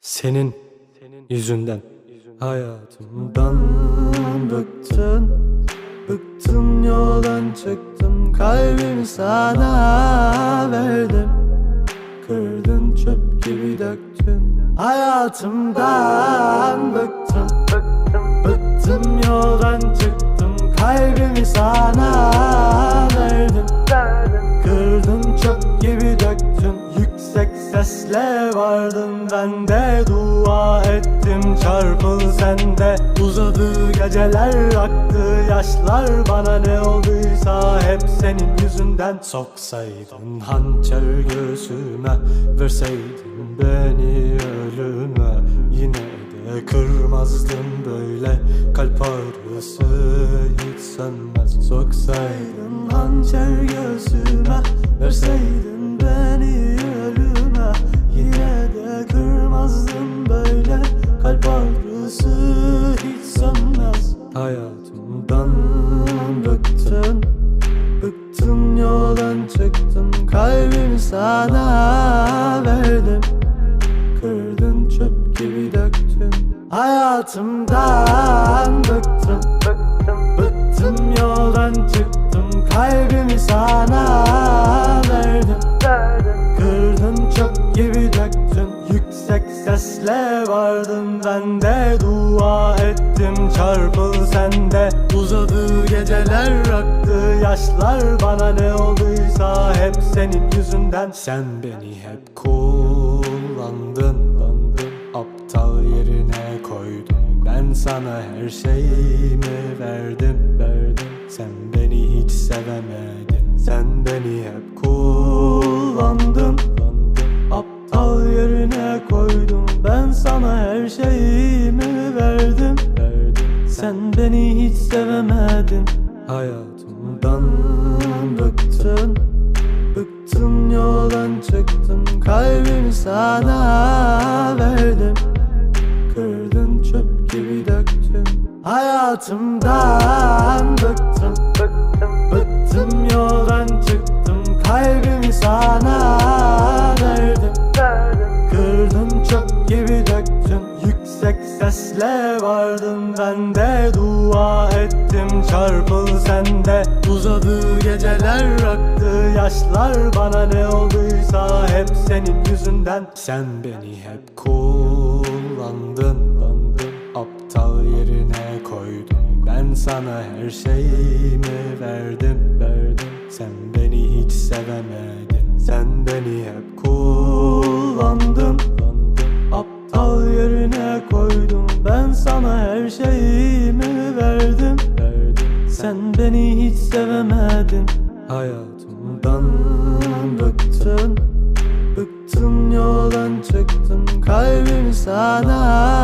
Senin yüzünden. Hayatımdan bıktın Bıktım yoldan çıktım kalbimi sana verdim Kırdın çöp gibi döktün. Hayatımdan bıktım Bıktım, yoldan çıktım Kalbimi sana verdim Kırdın çöp gibi sesle vardım ben de Dua ettim çarpıl sende. Uzadı geceler aktı yaşlar Bana ne olduysa hep senin yüzünden. Soksaydın hançer göğsüme Verseydin beni ölüme. Yine de kırmazdım böyle Kalp ağrısı hiç sönmez. Soksaydın hançer göğsüme Verseydin yoldan çıktım Kalbimi sana verdim. Kırdın çöp gibi döktün. Hayatımdan bıktım Bıktım Bıktım. Yoldan çıktım Kalbimi sana sesle vardım ben de Dua ettim çarpıl sende. Uzadı geceler aktı yaşlar Bana ne olduysa hep senin yüzünden. Sen beni hep kullandın Aptal yerine koydun. Ben sana her şeyimi verdim verdim. Sen beni hiç sevemedin. Sen beni hep kullandın sevemedin Hayatımdan bıktın. Bıktım yoldan çıktım Kalbimi sana verdim. Kırdın çöp gibi döktün. Hayatımdan bıktım Bıktım yoldan çıktım Sesle vardım ben de Dua ettim çarpıl sende. Uzadı geceler aktı yaşlar Bana ne olduysa hep senin yüzünden. Sen beni hep kullandın Aptal yerine koydun. Ben sana her şeyimi verdim verdim. Sen beni hiç sevemedin. Sen beni hep kullandın sevemedin Hayatımdan bıktın. Bıktım yoldan çıktım Kalbimi sana